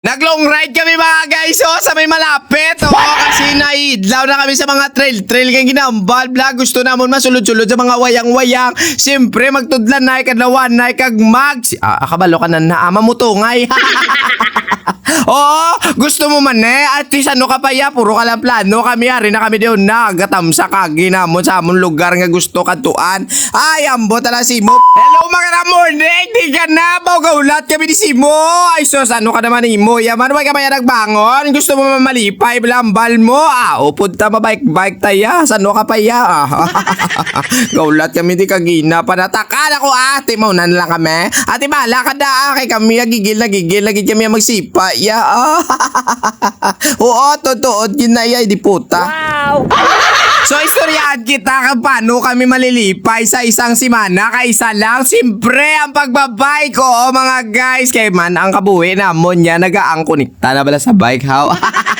Nag-long ride kami mga guys, oh, sa may malapit. Oh, kasi naidlaw na kami sa mga trail-trail kang ginambal. Bla, gusto namon masulod-sulod sa mga wayang-wayang. Siyempre, magtudlan na, kadlawan na, kag mag... Si- Ah, akabalo ka na na, ama mo tungay. Oo, gusto mo man eh. At least ano ka pa ya, puro ka lang plano. Kami ari na kami diyon na. Gatam sa kagi na mo sa among lugar nga gusto katuan. Ay, ambo tala si mo. Hello mga morning, di ka na. Bawgaulat kami ni Simo. Ay sos, ano ka naman ni mo? Yaman, wag ka ba nagbangon? Gusto mo mamalipay, blambal mo? Ah, upod ta mabike-bike taya. Sano ka pa ya? Ah. Gaulat kami di kagina. Panatakan ako ate mo na lang kami. Ate bala ka da. Kay kami nagigil, nagigil, nagigil kami magsipa. Ya. Oo, totoo. Yun na ya, di puta. So, istoryahan kita kung paano kami malilipay sa isang simana kaisa lang. Siyempre, ang pagbabike ko, oh, mga guys. Kay man, ang kabuhi na mo niya, nag-aangkonikta na bala sa bike, how?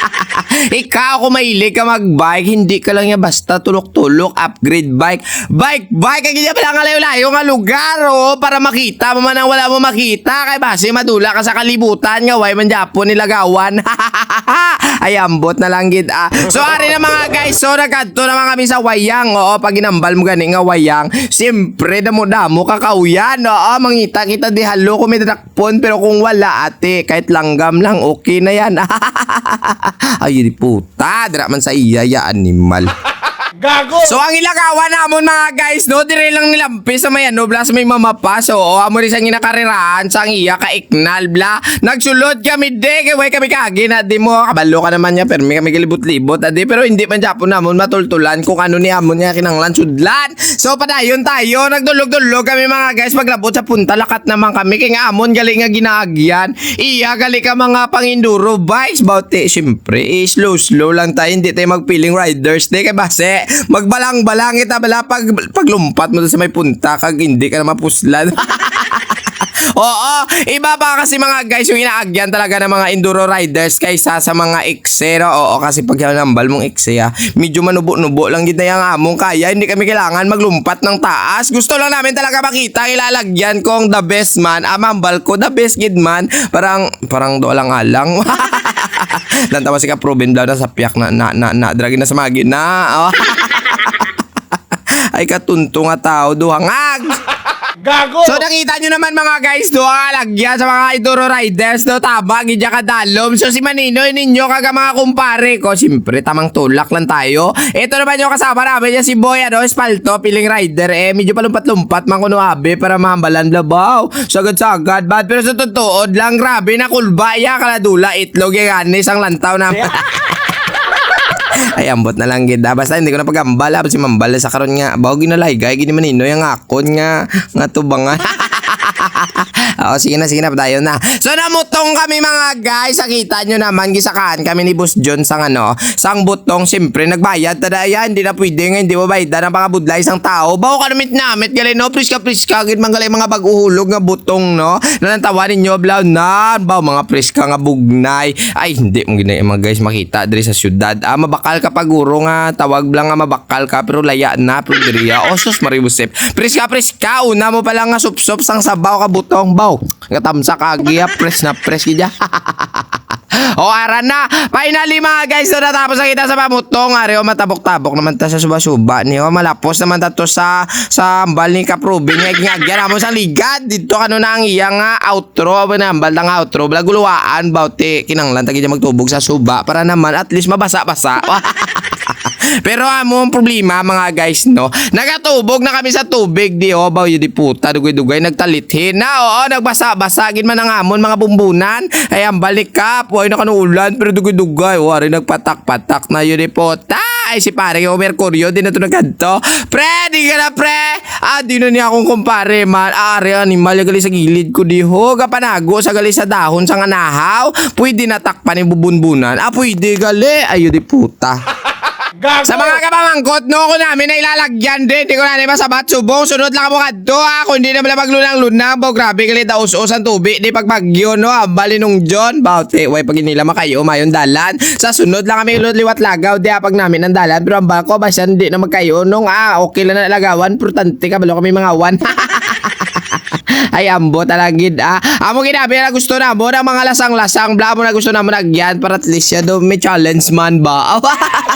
Ikaw, kung mahilig ka magbike, hindi ka lang yan basta tulok-tulok, upgrade bike. Bike, bike, ang ganyan pala layo-layo nga lugar, oh, para makita mo man ang wala mo makita. Kay base, madula ka sa kalibutan nga, way man Japon nilagawan. Ay, ambot na lang gid ah. So, ari na mga guys, so nagkadto naman kami sa wayang. Oo, pag ginambal mo gani nga wayang, siyempre damo-damo kakauyan. Oo, mangita kita di halo kung may dadakpon, pero kung wala ate, kahit langgam lang, okay na yan. Ay, puta, dira man sa iya ya animal. Gago! So ang ilagawan namon mga guys no? Dire lang nilampi sa may ano bla may mamapa so o amo rin sa ginakarirahan sa iya ka iknal bla. Nagsulod kami de kay way kami kagi na di mo kabalo ka naman niya pero may kami kilibot-libot adi. Pero hindi man japon namon matultulan kung ano ni amon niya kinanglan sudlan. So padayon tayo nagdulog-dulog kami mga guys paglabot sa punta lakat naman kami kay amon galing nga ginaagyan iya gali ka mga panginduro bikes bauti syempre eh, slow slow lang tayo hindi tayo magpiling riders de kay base magbalang-balang kita bala pag paglumpat mo sa may punta kag hindi ka na mapuslan Oo, iba pa kasi mga guys yung inaagyan talaga ng mga enduro riders kaysa sa mga eksero. Oo, kasi pag nambal mong ekse ah, medyo manubo-nubo lang gid na yung among kaya. Hindi kami kailangan maglumpat ng taas. Gusto lang namin talaga makita ilalagyan kong the best man. Amambal ko, the best gid man. Parang, parang do lang alang. Lantawa si ka proven daw na sa piyak na na na, na dragi na sa magi na. Oh. Ay katunto nga tao duhangag. Gago! So nakita nyo naman mga guys do ang alagyan sa mga Idoro Riders do tama gidya ka dalom. So si Maninoy ninyo kaga mga kumpare ko. Siyempre tamang tulak lang tayo. Ito naman yung kasama namin niya si Boy ano, Espalto, piling rider eh medyo palumpat-lumpat man kuno abe para mahambalan labaw. Sagad-sagad bad pero sa totoo lang grabe na kulba ya kaladula itlog yung anis ang lantaw na. Ay, ambot na lang gid. Ah, Basta hindi ko na pagambal. Ah, si Mambal sa karon nga. Bago ginalay. Gaya gini manino yung akon nga. Nga tubangan. Oo, sige na, sige na, padayon na. So, namutong kami mga guys. Nakita nyo naman, gisakaan kami ni Boss John sang ano, sang butong. Siyempre, nagbayad. Tada, yan, hindi na pwede nga, hindi mo bayad na mga budlay isang tao. Bawo ka namit namit, gali, no? Please ka, please ka. Man gali mga baguhulog nga butong, no? Nanantawa ninyo, blaw na. Bawo, mga please nga bugnay. Ay, hindi mo ginay mga guys makita diri sa syudad. Ah, mabakal ka paguro nga. Tawag lang nga mabakal ka, pero laya na, pero diriya. O, sus, maribusip. Please ka, please ka. Una mo pala nga sup-sup sang sabaw ka butong. Baw, katamsa ka, giya, press na press gidya. o aran na. Finally mga guys, so natapos na kita sa pamutong. Ari o matabok-tabok naman ta sa suba-suba ni o malapos naman ta to sa sa ambal ni Kaprubin. Nga ginagyan mo sa ligad. Dito kano na ang iya nga outro. Aba na ambal nga outro. Blaguluaan bauti. Kinanglan tagi magtubog sa suba para naman at least mabasa-basa. Pero amo ang problema mga guys no. Nagatubog na kami sa tubig di oh baw di puta dugay-dugay nagtalithin na oo nagbasa-basagin man ang amon mga bumbunan. Ay ang balik ka puay na kanuulan pero dugay-dugay wari nagpatak-patak na yun di puta. Ay si pare yung Mercurio din na to nagkanto. Pre, di ka na pre. Ah, di na niya akong kumpare man. Ari animal gali sa gilid ko di ho. Kapanago sa gali sa dahon sa nganahaw. Pwede natakpan ni bubunbunan. Ah, pwede gali. Ayo di puta. Gago! Sa mga kapamangkot, no, ko namin na ilalagyan din. Di ko na naman sabat subong. Sunod lang mo kadto, ha. Kung hindi naman maglunang-lunang, bo, grabe kalit daos-os ang tubig. Di pagbagyo, no, ambali nung John. Baute, way, pag inila makayo, mayon dalan. Sa sunod lang kami liwat lagaw, di pag namin ang dalan. Pero ang bako, basta hindi na magkayo, nung, ah, okay lang na lagawan. Importante ka, balo kami mga wan. Ay ambo talagid ah. Amo ginabi na gusto na mo na mga lasang-lasang bla na gusto na mo nagyan para at least ya do may challenge man ba.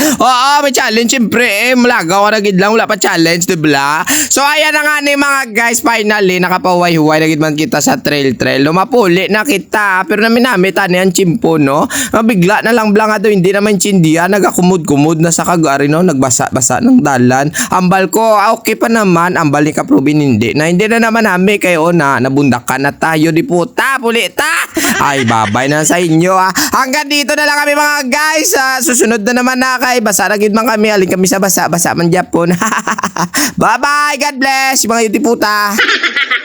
Oo, may challenge siyempre eh. Malagaw ka na lang wala pa challenge, di ba? So ayan na nga ni mga guys, finally nakapahuway-huway na gid man kita sa trail trail. Lumapuli na kita, pero namin namin tani ang chimpo no. Mabigla na lang bla nga daw hindi naman chindiya, nagakumud-kumud na sa kagari no, nagbasa-basa ng dalan. Ambal ko, ah, okay pa naman, ambal ni Kaprubin hindi. Na hindi na naman namin kayo na nabundakan na tayo di puta, pulita. Ay, babay na sa inyo ah. Hanggang dito na lang kami mga guys. ah. susunod na naman na kay basa na man kami, alin kami sa basa, basa man Japon. Bye-bye, God bless, mga yuti puta.